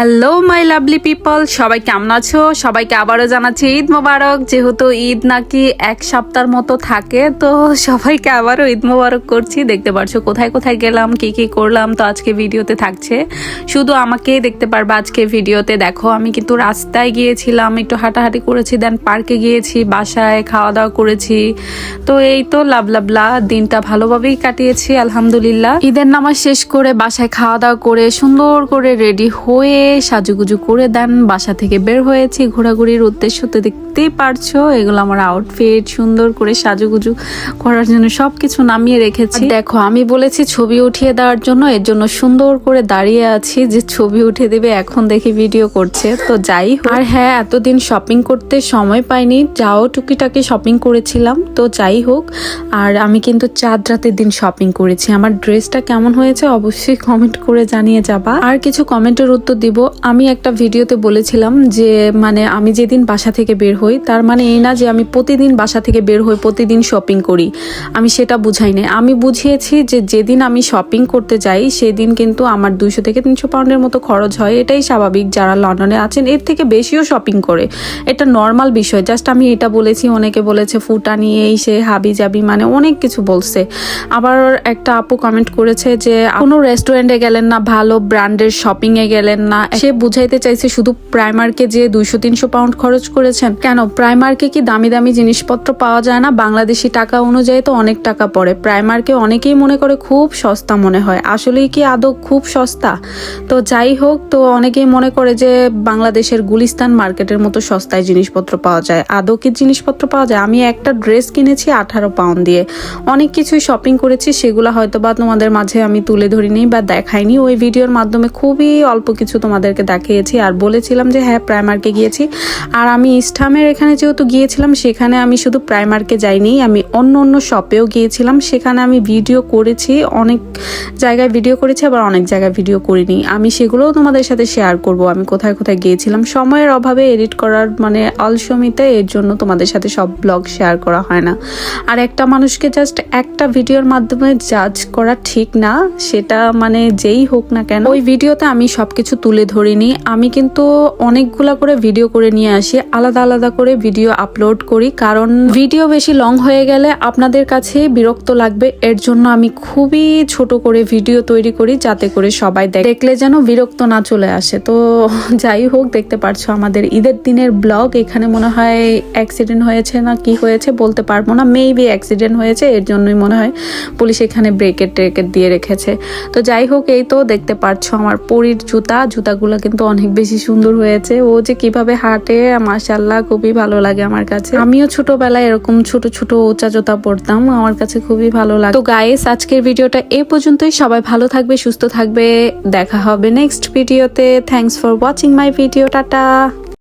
Hello my lovely people সবাই কেমন আছো? সবাইকে আবারও জানাচ্ছি ঈদ মোবারক। যেহেতু ঈদ নাকি এক সপ্তাহের মতো থাকে, তো সবাইকে আবারও ঈদ মোবারক করছি। দেখতে পারছ কোথায় কোথায় গেলাম, কি কি করলাম, তো আজকে ভিডিওতে থাকছে। শুধু আমাকেই দেখতে পারবে আজকে ভিডিওতে। দেখো, আমি কিন্তু রাস্তায় গিয়েছিলাম, একটু হাঁটাহাঁটি করেছি দেন পার্কে গিয়েছি, বাসায় খাওয়া দাওয়া করেছি। তো এই তো লাভ লাভলা দিনটা ভালোভাবেই কাটিয়েছি, আলহামদুলিল্লাহ। ঈদের নামাজ শেষ করে বাসায় খাওয়া দাওয়া করে সুন্দর করে রেডি হয়ে সাজুগুজু করে দেন বাসা থেকে বের হয়েছি ঘোরাঘুরির উদ্দেশ্য তো দেখতেই পারছ এগুলো আমার আউটফিট সুন্দর করে সাজুগুজু করার জন্য সবকিছু নামিয়ে রেখেছি। দেখো আমি বলেছি ছবি উঠিয়ে দেওয়ার জন্য এর জন্য সুন্দর করে দাঁড়িয়ে আছি যে ছবি উঠিয়ে দেবে এখন দেখি ভিডিও করছে। তো যাই হোক। আর হ্যাঁ এতদিন শপিং করতে সময় পাইনি যাও টুকিটাকি শপিং করেছিলাম তো যাই হোক। আর আমি কিন্তু চাঁদ রাতের দিন শপিং করেছি। আমার ড্রেসটা কেমন হয়েছে অবশ্যই কমেন্ট করে জানিয়ে যাবা। আর কিছু কমেন্টের উত্তর দিব আমি একটা ভিডিওতে বলেছিলাম যে মানে আমি যেদিন বাসা থেকে বের হই, তার মানে এই না যে আমি প্রতিদিন বাসা থেকে বের হই, প্রতিদিন শপিং করি। আমি সেটা বুঝাই নাই। আমি বুঝিয়েছি যে, যেদিন আমি শপিং করতে যাই, সেদিন কিন্তু আমার দুইশো থেকে তিনশো পাউন্ডের মতো খরচ হয়। এটাই স্বাভাবিক। যারা লন্ডনে আছেন, এর থেকে বেশিও শপিং করে। এটা নর্মাল বিষয়। জাস্ট আমি এটা বলেছি, অনেকে বলেছে, ফুটা নিয়ে এই সে হাবি জাবি মানে অনেক কিছু বলছে। আবার একটা আপু কমেন্ট করেছে যে, কোনো রেস্টুরেন্টে গেলেন না, ভালো ব্র্যান্ডের শপিংয়ে গেলেন না সে বুঝাইতে চাইছে শুধু প্রাইমারকে যে দুইশো, তিনশো পাউন্ড খরচ করেছেন। কেন? প্রাইমারকে কি দামি দামি জিনিসপত্র পাওয়া যায় না? বাংলাদেশি টাকা অনুযায়ী তো অনেক টাকা পড়ে। প্রাইমারকে অনেকেই মনে করে খুব সস্তা মনে হয়। আসলেই কি আদৌ খুব সস্তা? তো যাই হোক, তো অনেকেই মনে করে যে বাংলাদেশের গুলিস্তান মার্কেটের মতো সস্তায় জিনিসপত্র পাওয়া যায়। আদৌ কি জিনিসপত্র পাওয়া যায়? আমি একটা ড্রেস কিনেছি আঠারো পাউন্ড দিয়ে। অনেক কিছুই শপিং করেছি, সেগুলো হয়তো বা তোমাদের মাঝে আমি তুলে ধরিনি বা দেখাইনি। ওই ভিডিওর মাধ্যমে খুবই অল্প কিছু তোমাদেরকে দেখিয়েছি আর বলেছিলাম যে হ্যাঁ প্রাইমার্কে গিয়েছি। আর আমি ইস্টামের এখানে যেহেতু গিয়েছিলাম, সেখানে আমি শুধু প্রাইমার্কে যাইনি, আমি অন্য অন্য শপেও গিয়েছিলাম। সেখানে আমি ভিডিও করেছি, অনেক জায়গায় ভিডিও করেছি, আবার অনেক জায়গায় ভিডিও করিনি। আমি সেগুলোও তোমাদের সাথে শেয়ার করব। আমি কোথায় কোথায় গিয়েছিলাম, সময়ের অভাবে এডিট করার মানে অলসমিতে এর জন্য তোমাদের সাথে সব ব্লগ শেয়ার করা হয় না। আর একটা মানুষকে জাস্ট একটা ভিডিওর মাধ্যমে জাজ করা ঠিক না, সেটা মানে যেই হোক না কেন, ওই ভিডিওতে আমি সবকিছু তুলে ধরিনি। আমি কিন্তু অনেকগুলা করে ভিডিও করে নিয়ে আসি, আলাদা আলাদা করে ভিডিও আপলোড করি। কারণ ভিডিও বেশি লং হয়ে গেলে আপনাদের কাছে বিরক্ত লাগবে। এর জন্য আমি খুবই ছোট করে ভিডিও তৈরি করি যাতে করে সবাই দেখ- দেখলে যেন বিরক্ত না চলে আসে। তো যাই হোক, দেখতে পারছ আমাদের ঈদের দিনের ব্লগ এখানে মনে হয় অ্যাক্সিডেন্ট হয়েছে না কি হয়েছে বলতে পারব না। মেবি অ্যাক্সিডেন্ট হয়েছে, এর জন্যই মনে হয় পুলিশ এখানে ব্রেকেট ট্রেকেট দিয়ে রেখেছে। তো যাই হোক, এই তো দেখতে পারছ আমার পরির জুতা। জুতাগুলো কিন্তু অনেক বেশি সুন্দর হয়েছে। ও যে কীভাবে হাঁটে মাসাল্লাহ খুবই ভালো লাগে আমার কাছে। আমিও ছোটবেলায় এরকম ছোট ছোট উঁচা জুতা পরতাম, আমার কাছে খুবই ভালো লাগে। তো গাইস আজকের ভিডিওটা এ পর্যন্তই। সবাই ভালো থাকবে, সুস্থ থাকবে। দেখা হবে নেক্সট ভিডিওতে thanks for watching my video tata.